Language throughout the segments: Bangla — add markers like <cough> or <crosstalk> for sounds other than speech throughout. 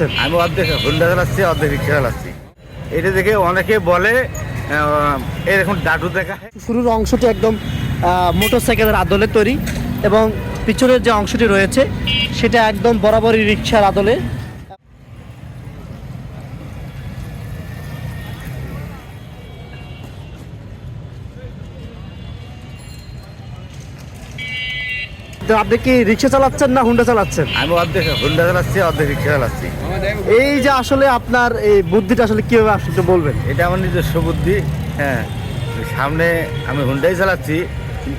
চালাচ্ছেন আমি অর্ধেক হুন্ডা চালাচ্ছি অর্ধেক রিক্সা চালাচ্ছি। এটা দেখে অনেকে বলে আহ, এরকম ডাটু দেখা। শুরুর অংশটি একদম মোটর সাইকেলের আদলে তৈরি এবং পিছনের যে অংশটি রয়েছে সেটা একদম বরাবরই রিক্সার আদলে। তো আপনি কি রিক্সা চালাচ্ছেন না হুন্ডা চালাচ্ছেন? আমি অর্ধেক হুন্ডা চালাচ্ছি অর্ধেক রিক্সা চালাচ্ছি। এই যে আসলে আপনার এই বুদ্ধিটা আসলে কীভাবে আসলে বলবেন? এটা আমার নিজস্ব বুদ্ধি হ্যাঁ। সামনে আমি হুন্ডাই চালাচ্ছি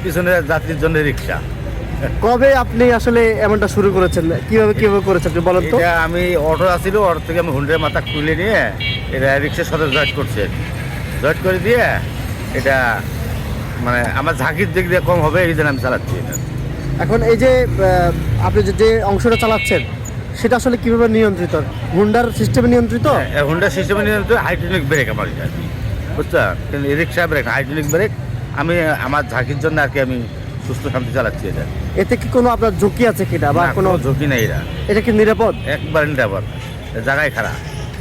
পিছনে যাত্রীর জন্য রিক্সা। কবে আপনি আসলে এমনটা শুরু করেছেন? কীভাবে কীভাবে করেছেন বলেন তো। আমি অটো আসছিল অটো থেকে আমি হুন্ডার মাথা খুলে নিয়ে এটা রিক্সার সাথে জয়েট করছি জয়েট করে দিয়ে এটা মানে আমার ঝাঁকির দিক দিয়ে কম হবে এই জন্য আমি চালাচ্ছি এটা। এখন এই যে আপনি যে- অংশটা চালাচ্ছেন সেটা আসলে কীভাবে নিয়ন্ত্রিত? হুন্ডার সিস্টেমে নিয়ন্ত্রিত? হুন্ডার সিস্টেমে নিয়ন্ত্রিত হাইড্রোলিক ব্রেক আমার এটা কি বুঝছ রিক্সা ব্রেক হাইড্রোলিক ব্রেক আমি আমার ঝাঁকির জন্য আর কি আমি সুস্থ শান্তি চালাচ্ছি এটা। এতে কি কোনো আপনার ঝুঁকি আছে কিনা বা না, কোনো কোনো ঝুঁকি নেই এটা এটা কি নিরাপদ? একবার নিরাপদ। জায়গায় খারাপ।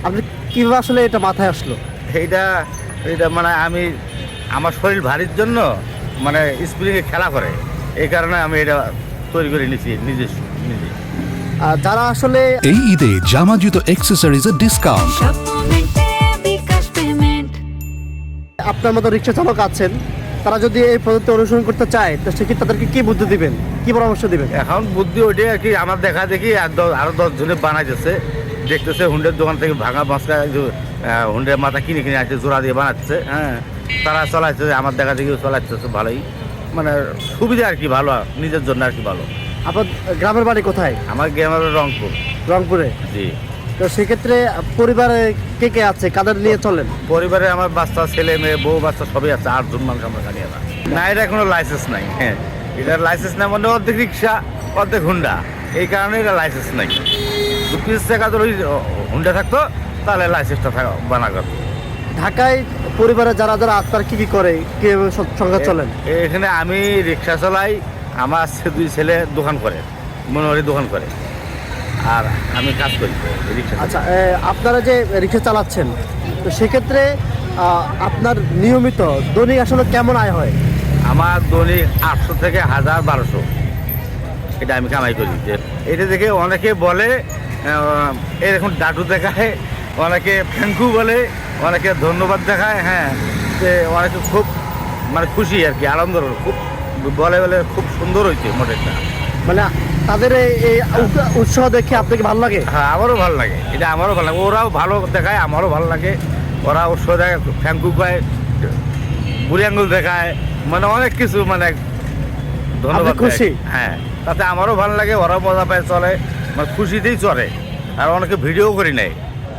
আপনি কীভাবে আসলে এটা মাথায় আসলো? এইটা এইটা মানে আমি আমার শরীর ভারীর জন্য মানে স্প্রিংয়ে খেলা করে। এই কারণে আমি এটা তৈরি করে নিয়েছি নিজস্ব নিজে। আর যারা আসলে এই ঈদে জামা জুতো অ্যাক্সেসরিজের ডিসকাউন্ট আপনার মতো রিক্সা চালক আছেন তারা যদি এই পদ্ধতি অনুসরণ করতে চায় তো সেক্ষেত্রে তাদেরকে কি বুদ্ধি দিবেন? কি পরামর্শ দিবেন? এখন বুদ্ধি ওইটাই আর কি আমার দেখা দেখি আর দশ আরও দশ জনে বানাইতেছে। দেখতেছে হুন্ডের দোকান থেকে ভাঙা মাছকা হুন্ডের মাথা কিনে কিনে আসছে জোড়া দিয়ে বানাচ্ছে হ্যাঁ। তারা চলাচ্ছে আমার দেখা দেখি চলাচ্ছে ভালোই। মানে সুবিধা আর কি ভালো নিজের জন্য আর কি ভালো। আপনার গ্রামের বাড়ি কোথায়? আমার হলো রংপুর। রংপুরে? জি। তো সেক্ষেত্রে পরিবারে কে কে আছে? কাদের নিয়ে চলেন? পরিবারে আমার বাচ্চা ছেলে মেয়ে বউ বাচ্চা সবই আছে আটজন মানুষ আমরা জানি আমরা না এটা কোনো লাইসেন্স নাই হ্যাঁ। এটার লাইসেন্স নাই মানে অর্ধেক রিক্সা অর্ধেক হুন্ডা। এই কারণে এটা লাইসেন্স নাই। দু পিস টাকা ধরে হুন্ডা থাকতো তাহলে লাইসেন্সটা থাকা বানা করতো ঢাকায় পরিবারে যারা যারা আপনার কি কি করে? কীভাবে সং- সংসার চলেন এখানে আমি রিক্সা চালাই আমার দুই ছেলে দোকান করে মনোহরি দোকান করে আর আমি কাজ করি রিক্সা আচ্ছা আপনারা যে রিক্সা চালাচ্ছেন তো সেক্ষেত্রে আপনার নিয়মিত দৈনিক আসলে কেমন আয় হয়? আমার দৈনিক আটশো থেকে হাজার বারোশো এটা আমি কামাই করি যে এটা দেখে অনেকে বলে এরকম ডাটু দেখায় অনেকে ফ্যাঙ্কু বলে অনেকে ধন্যবাদ দেখায় হ্যাঁ যে অনেকে খুব মানে খুশি আর কি আনন্দ খুব বলে বলে খুব সুন্দর হয়েছে মডেলটা। মানে তাদের এই- এই উৎ- উৎসাহ দেখে আপনাকে ভালো লাগে? হ্যাঁ আমারও ভালো লাগে। এটা আমারও ভালো লাগে। ওরাও ভালো দেখায় আমারও ভালো লাগে। ওরা উৎস দেখায় থ্যাংকু কয় বুড়ি আঙ্গুল দেখায় মানে অনেক কিছু মানে ধন্যবাদ খুশি? হ্যাঁ তাতে আমারও ভালো লাগে ওরাও মজা পায় চলে। মানে খুশিতেই চলে। আর অনেকে ভিডিও করি নেয়।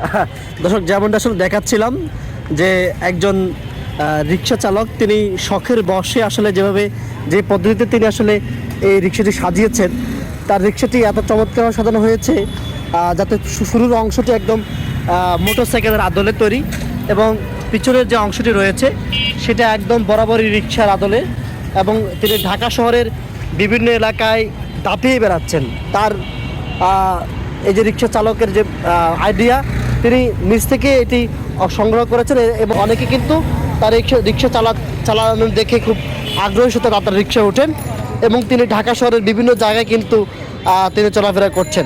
<laughs> দর্শক, যেমনটা আসলে দেখাচ্ছিলাম যে একজন রিক্সা চালক, তিনি শখের বসে আসলে যেভাবে, যে পদ্ধতিতে তিনি আসলে এই রিক্সাটি সাজিয়েছেন, তার রিক্সাটি এত চমৎকার সাজানো হয়েছে যাতে শুরুর অংশটি একদম মোটর সাইকেলের আদলে তৈরি এবং পিছনের যে অংশটি রয়েছে, সেটা একদম বরাবরই রিক্সার আদলে এবং তিনি ঢাকা শহরের বিভিন্ন এলাকায় দাপিয়ে বেড়াচ্ছেন। তার এই যে রিক্সা চালকের যে আইডিয়া তিনি নিজ থেকে এটি সংগ্রহ করেছেন এবং অনেকে কিন্তু তার রিক্সা রিক্সা চালা চালানো দেখে খুব আগ্রহের সাথে তার রিক্সা ওঠেন এবং তিনি ঢাকা শহরের বিভিন্ন জায়গায় কিন্তু তিনি চলাফেরা করছেন।